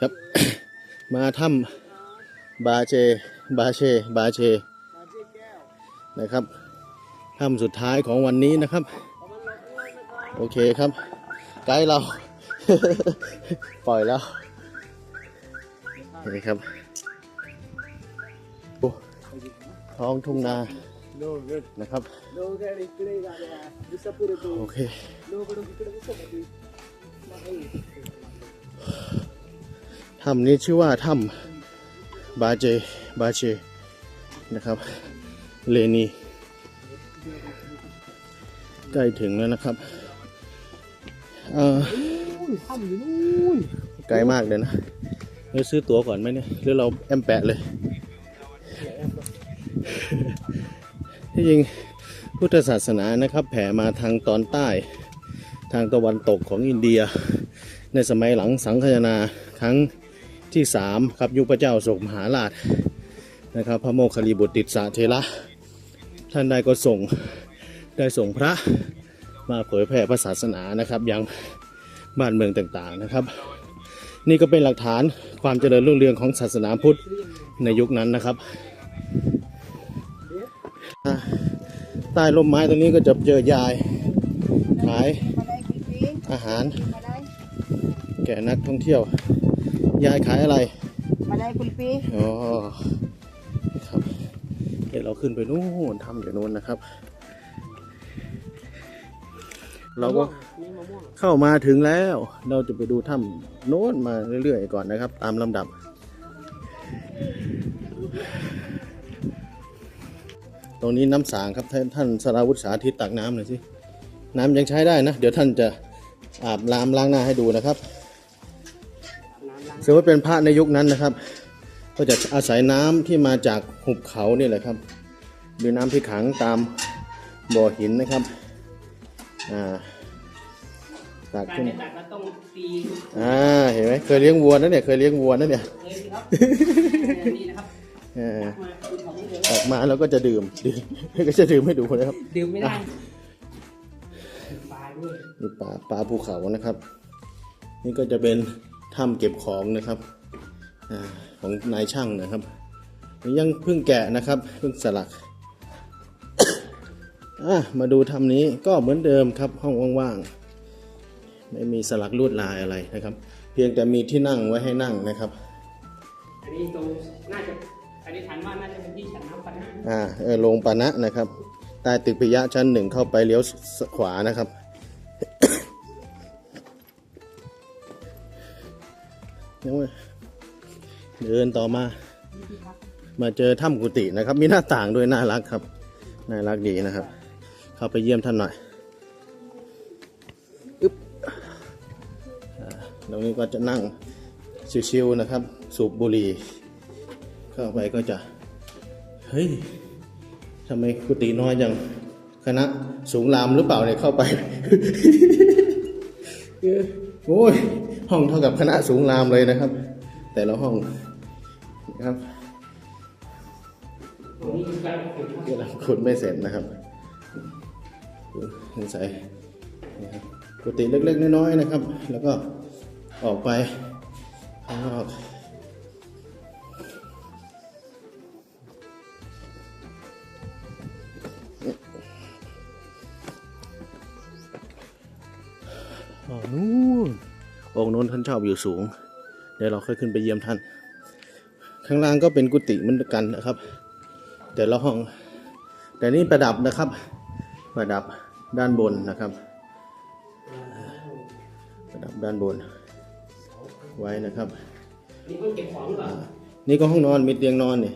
ครับ มาถ้ำบาเช บาเช บาเชนะครับถ้ำสุดท้ายของวันนี้นะครับ โอเคครับ ไกด์เรา ปล่อยแล้วเหนไหครับท้องทุ่งนานะครับโอเค ถ้ำนี้ชื่อว่าถ้ำบาเจ บาเชนะครับ เลนี ใกล้ถึงแล้วนะครับเออถ้ำอยู่นู่นไกลมากเลยนะเราซื้อตั๋วก่อนไหมเนี่ย หรือเราแอมแปะเลย ที่จริงพุทธศาสนานะครับ แผ่มาทางตอนใต้ ทางตะวันตกของอินเดีย ในสมัยหลังสังคายนาครั้ง ที่สามครับยุคพระเจ้าโศกมหาราชนะครับ พระโมคคัลลีบุตรติสสะเทระท่านได้ก็ส่งได้ส่งพระมาเผยแผ่พระศาสนานะครับยังบ้านเมืองต่างๆนะครับ นี่ก็เป็นหลักฐานความเจริญรุ่งเรืองของศาสนาพุทธในยุคนั้นนะครับ ใต้ร่มไม้ตรงนี้ก็จะเจอยายขายอาหาร แก่นักท่องเที่ยว ยายขายอะไรมาได้กี่ปีอ๋อครับเดี๋ยวเราขึ้นไปนู่นทำอยู่นู่นนะครับ เราก็นี่มะม่วงเข้ามาถึงแล้ว เราจะไปดูถ้ำโน้นมาเรื่อยๆก่อนนะครับ ตามลำดับ ตรงนี้น้ำสางครับท่านท่านสราวุฒิสาธิตตักน้ำหน่อยสิ น้ำยังใช้ได้นะ เดี๋ยวท่านจะอาบน้ำล้างหน้าให้ดูนะครับ น้ำล้างถือว่าเป็นพระในยุคนั้นนะครับ ก็จะอาศัยน้ำที่มาจากหุบเขานี่แหละครับ หรือน้ำที่ขังตามบ่อหินนะครับอ่าตักการขึ้นจะตัดก็ต้องตีอ่าเห็นไหมเคยเลี้ยงวัวนะเนี่ยเคยเลี้ยงวัวนะเนี่ยเลยสิครับนี่นะครับเออมาดูของนี่เลยออกมาแล้วก็จะดื่มดื่มก็จะดื่มให้ดูนะครับดื่มไม่ได้ปลาด้วยนี่ป่าป่าภูเขานะครับ นี่ก็จะเป็น ถ้ำเก็บของนะครับอาของนายช่างนะครับนี่ยังเพิ่งแกะนะครับเพิ่งสลักอะมาดูถ้ำนี้ก็เหมือนเดิมครับห้องว่างๆไม่มีสลักลวดลายอะไรนะครับ เพียงแต่มีที่นั่งไว้ให้นั่งนะครับ อันนี้ตรงน่าจะอันนี้ฐานว่าน่าจะเป็นที่ฉันน้ำปะนะอ่าเออโรงปานะนะครับใต้ตึกพิยะชั้นหนึ่งเข้าไปเลี้ยวสขวานะครับ ยังไม่เดินต่อมา มาเจอถ้ำกุฏินะครับ มีหน้าต่างด้วยน่ารักครับ น่ารักดีนะครับ เข้าไปเยี่ยมท่านหน่อยอึ๊บตรงนี้ก็จะนั่งชิวๆนะครับ สูบบุหรี่เข้าไปก็จะ เฮ้ยทำไมกุฏิน้อยจังคณะสูงรามหรือเปล่าเนี่ยเข้าไป โอ้ย ห้องเท่ากับคณะสูงรามเลยนะครับ แต่ละห้องนะครับตรงนี้คือการขุดครับกำลังขุดไม่เสร็จนะครับสงสัยกุฏิเล็กๆน้อยๆนะครับ แล้วก็ออกไปข้างนอก องค์โน้นท่านชอบอยู่สูง เดี๋ยวเราค่อยขึ้นไปเยี่ยมท่าน ข้างล่างก็เป็นกุฏิเหมือนกันนะครับ แต่ละห้อง แต่นี่ประดับนะครับ ประดับด้านบนนะครับ ประดับด้านบน ไว้นะครับ นี่ห้องเก็บของเหรอนี่ก็ห้องนอนมีเตียงนอนนี่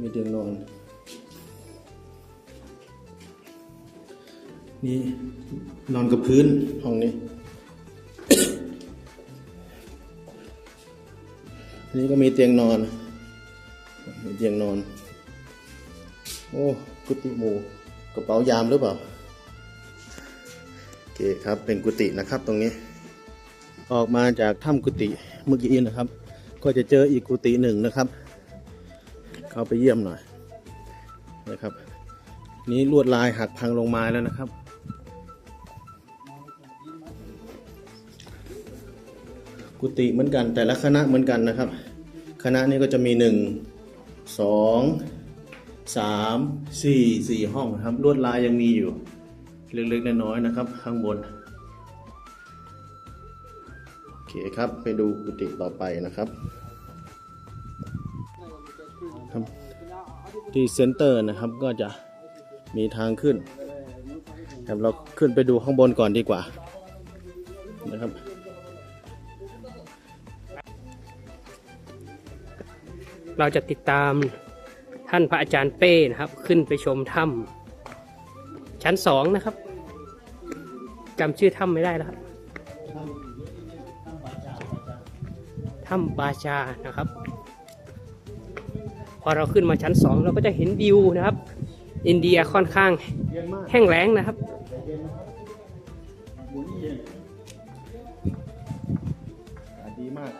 มีเตียงนอนนี่นอนกับพื้นห้องนี้ นี่ก็มีเตียงนอน มีเตียงนอน โอ้กุฏิหมูกระเป๋ายามหรือเปล่าโอเคครับเป็นกุฏินะครับตรงนี้ ออกมาจากถ้ำกุฏิเมื่อกี้นะครับ ก็จะเจออีกกุฏิหนึ่งนะครับ เข้าไปเยี่ยมหน่อยนะครับ นี้ลวดลายหักพังลงมาแล้วนะครับ กุฏิเหมือนกัน แต่ละคณะเหมือนกันนะครับ คณะนี้ก็จะมีหนึ่งสองสามสี่สี่ห้องนะครับลวดลายยังมีอยู่เล็กๆน้อยๆนะครับ ข้างบน โอเคครับไปดูกุฏิต่อไปนะครับครับที่เซ็นเตอร์นะครับก็จะมีทางขึ้นครับเราขึ้นไปดูข้างบนก่อนดีกว่านะครับ เราจะติดตามท่านพระอาจารย์เป้นะครับ ขึ้นไปชมถ้ำชั้นสองนะครับจำชื่อถ้ำไม่ได้แล้วครับถ้ำบาชานะครับ พอเราขึ้นมาชั้นสองเราก็จะเห็นวิวนะครับ อินเดียค่อนข้างแห้งแล้งนะครับอากาศดีมาก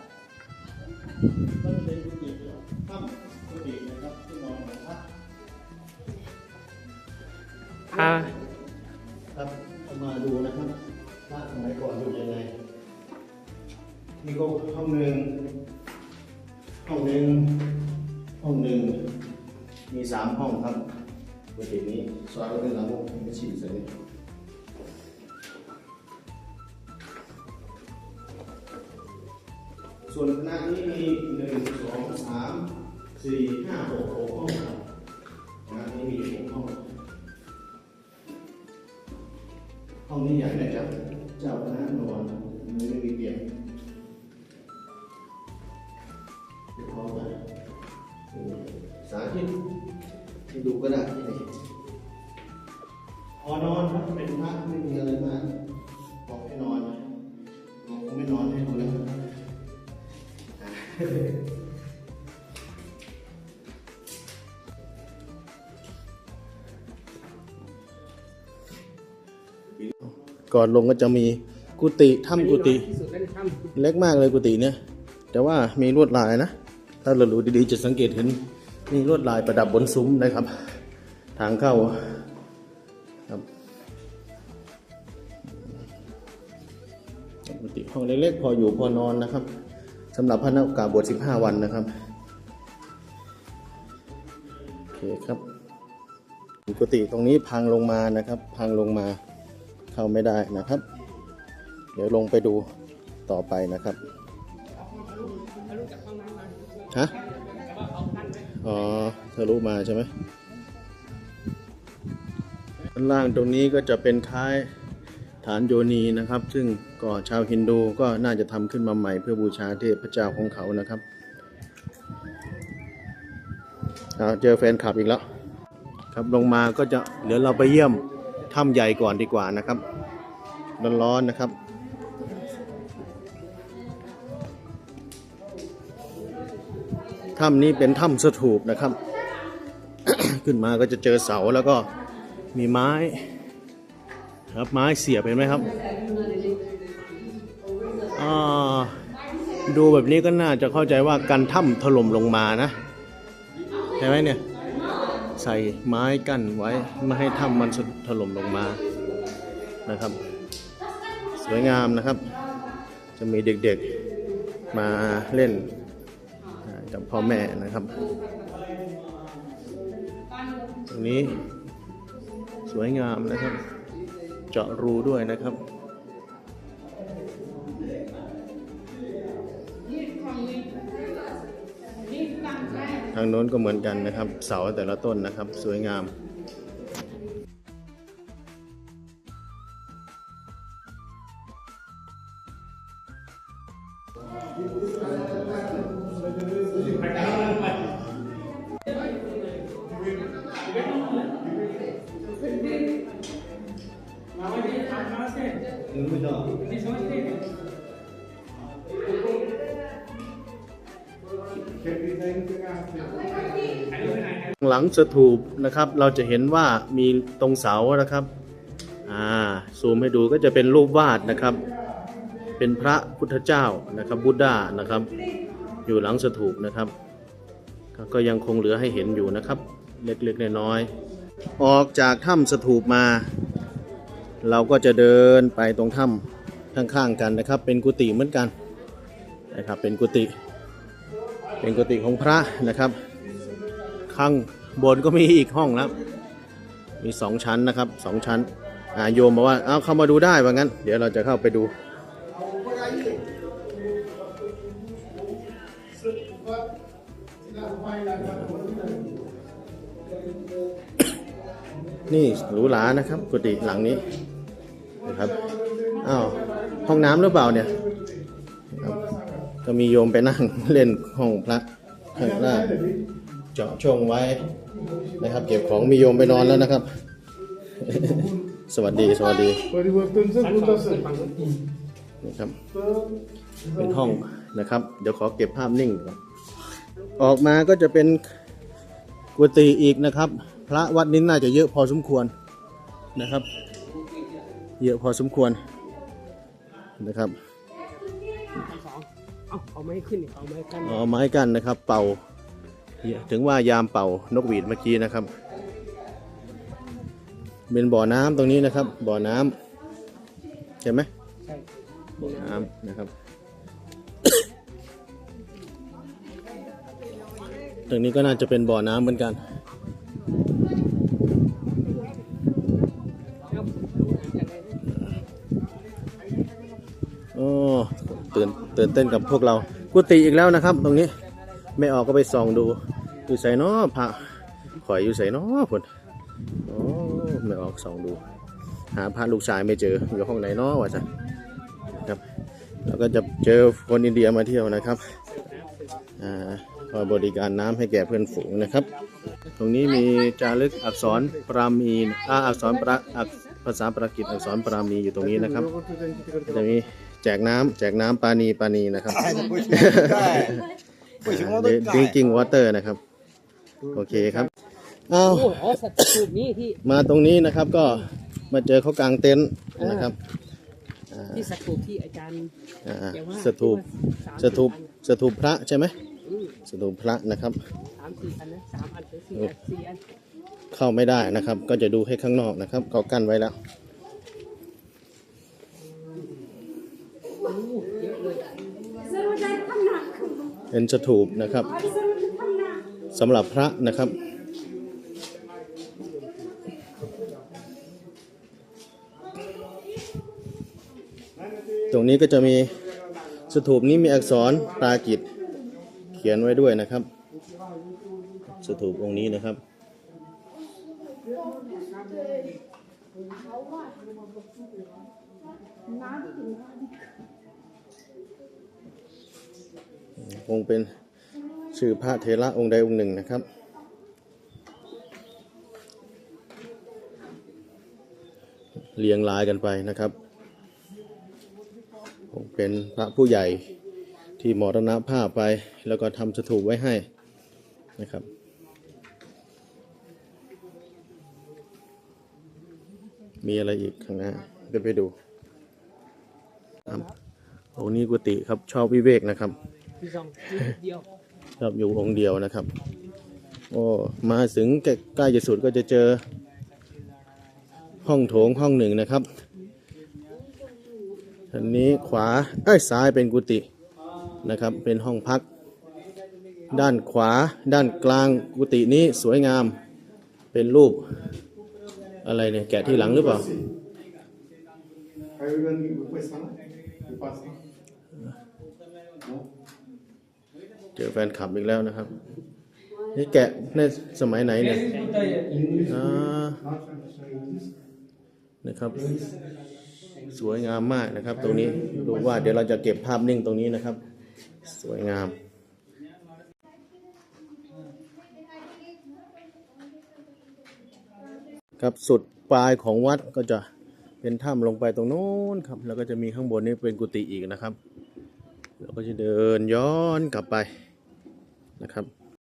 ถ้ำกุฏินะครับที่นอนของพระพาครับเอามาดูนะครับพระสมัยก่อนอยู่ยังไงนี่ก็ห้องหนึ่งห้องหนึ่งห้องหนึ่งมีสามห้องครับกุฏินี้ซอยก็เป็นหลังมุกไม่ฉีดใส่ส่วนคณะนี้มีหนึ่งสองสาม สี่ห้าหกหกห้องครับคณะนี้มีหกห้องห้องนี้ใหญ่นะจ๊ะเจ้าคณะนอนมันไม่มีเตียงเดี๋ยวพอไปสาธิตให้ดูก็ได้ที่ไหนพอนอนครับเป็นพระไม่มีอะไรมากบอกให้นอนผมคงไม่นอนให้ดูแล้ว ก่อนลงก็จะมีกุฏิถ้ำกุฏิที่สุดแล้วในถ้ำเล็กมากเลยกุฏิเนี่ย แต่ว่ามีลวดลายนะ ถ้าเราดูดีๆจะสังเกตเห็นมีลวดลายประดับบนซุ้มนะครับ ทางเข้าครับกุฏิห้องเล็กๆพออยู่พอนอนนะครับสำหรับพระนักกาบวช15 วันนะครับโอเคครับกุฏิตรงนี้พังลงมานะครับ พังลงมา เข้าไม่ได้นะครับ เดี๋ยวลงไปดูต่อไปนะครับฮะอ๋อทะลุมาใช่ไหมด้านล่างตรงนี้ก็จะเป็นคล้ายฐานโยนีนะครับ ซึ่งก็ชาวฮินดูก็น่าจะทำขึ้นมาใหม่เพื่อบูชาเทพเจ้าของเขานะครับเอาเจอแฟนคลับอีกแล้ว ครับลงมาก็จะเดี๋ยวเราไปเยี่ยม ถ้ำใหญ่ก่อนดีกว่านะครับ ร้อนๆนะครับ ถ้ำนี้เป็นถ้ำสถูปนะครับ ขึ้นมาก็จะเจอเสาแล้วก็มีไม้ครับไม้เสียบเห็นไหมครับอ่าดูแบบนี้ก็น่าจะเข้าใจว่าการถ้ำถล่มลงมานะเห็นไหมเนี่ย ส่ไม้กั้นไว้ไม่ให้ถ้ำมันถล่มลงมานะครับ สวยงามนะครับ จะมีเด็กๆมาเล่นกับพ่อแม่นะครับ ตรงนี้สวยงามนะครับ เจาะรูด้วยนะครับางโน้นก็เหมือนกันนะครับ เสาแต่ละต้นนะครับ สวยงาม หลังสถูปนะครับ เราจะเห็นว่ามีตรงเสานะครับ อ่า ซูมให้ดูก็จะเป็นรูปวาดนะครับ เป็นพระพุทธเจ้านะครับบุตดานะครับ อยู่หลังสถูปนะครับก็ก็ยังคงเหลือให้เห็นอยู่นะครับ เล็กๆน้อยๆออกจากถ้ำสถูปมา เราก็จะเดินไปตรงถ้ำข้างๆกันนะครับ เป็นกุฏิเหมือนกันนะครับ เป็นกุฏิ เป็นกุฏิของพระนะครับ ข้างบนก็มีอีกห้องแล้วมีสองชั้นนะครับสองชั้นโยมบอกว่าเอาเข้ามาดูได้ว่างั้น เดี๋ยวเราจะเข้าไปดูนี่หรูหรานะครับ กุฏิหลังนี้นะครับอ้าวห้องน้ำหรือเปล่าเนี่ยก็มีโยมไปนั่ง เล่นห้องพระข้างล่างเจาะช่องไว้นะครับ เก็บของมีโยมไปนอนแล้วนะครับ สวัสดีสวัสดี परिवर्तनचं ชั้น दूत สอง असेल ฝั่งนู้น นะครับ तर เป็นห้องนะครับ เดี๋ยวขอเก็บภาพนิ่งก่อนออกมาก็จะเป็นกุฏิอีกนะครับ พระวัดนี้น่าจะเยอะพอสมควรนะครับ เยอะพอสมควรนะครับ ชั้นสอง เอาเอาไม้ขึ้นอีกเอาไม้กันเอาไม้กันนะครับ เป่า ถึงว่ายามเป่านกหวีดเมื่อกี้นะครับ เป็นบ่อน้ำตรงนี้นะครับ บ่อน้ำใช่ไหมใช่บ่อน้ำนะครับ ตรงนี้ก็น่าจะเป็นบ่อน้ำเหมือนกันโอ้ ตื่นเต้นกับพวกเรา กุฏิอีกแล้วนะครับ ตรงนี้ไม่ออกก็ไปส่องดูอยู่ใส่นาะพระข่อยอยู่ใส่นาะคนโอ้ไม่ออกส่องดู หาพระลูกชายไม่เจออยู่ห้องไหนนาะวะจ้ะครับแล้วก็จะเจอคนอินเดียมาเที่ยวนะครับอ่าคอยบริการน้ำให้แก่เพื่อนฝูงนะครับ ตรงนี้มีจารึกอักษรปรามีอาอักษรประภาษาปรากิษอักษรปรามีอยู่ตรงนี้นะครับจะมี แจกน้ำแจกน้ำปานีปานีนะครับดริงกิ้งวอเตอร์นะครับ โอเคครับเอาโอ้อ๋อสถูปนี้ที่มาตรงนี้นะครับก็มาเจอเขากลางเต็นท์นะครับที่สถูปที่อาจารย์อ่าแกว่าสถูปที่ว่าสถูปสถูปพระใช่ไหมอืมสถูปพระนะครับ สามสี่อันนะสามอันหรือสี่อันสี่อันเข้าไม่ได้นะครับ ก็จะดูให้ข้างนอกนะครับเขากั้นไว้แล้ว โอ้เยอะเลย เป็นสถูปนะครับสำหรับพระนะครับ ตรงนี้ก็จะมีสถูปนี้มีอักษรปรากิตเขียนไว้ด้วยนะครับ สถูปองค์นี้นะครับ คงเป็นชื่อพระเทระองค์ใดองค์หนึ่งนะครับเรียงรายกันไปนะครับคงเป็นพระผู้ใหญ่ที่มรณภาพไป แล้วก็ทำสถูปไว้ให้นะครับมีอะไรอีกข้างหน้าเดี๋ยวไปดูครับองค์นี้กุฏิครับชอบวิเวกนะครับ ที่สองเดียวครับอยู่องค์เดียวนะครับ โอ้มาถึงใกล้จะสุดก็จะเจอ ห้องโถงห้องหนึ่งนะครับอันนี้ขวาเอ้ยซ้ายเป็นกุฏินะครับ เป็นห้องพัก ด้านขวาด้านกลางกุฏินี้สวยงามเป็นรูป อะไรเนี่ย แกะที่หลังหรือเปล่า เจอแฟนคลับอีกแล้วนะครับ นี่แกะในสมัยไหนเนี่ยนะครับ สวยงามมากนะครับ ตรงนี้ดูว่าเดี๋ยวเราจะเก็บภาพนิ่งตรงนี้นะครับ สวยงามครับสุดปลายของวัดก็จะเป็นถ้ำลงไปตรงโน้นครับ แล้วก็จะมีข้างบนนี้เป็นกุฏิอีกนะครับ เราก็จะเดินย้อนกลับไป นะครับ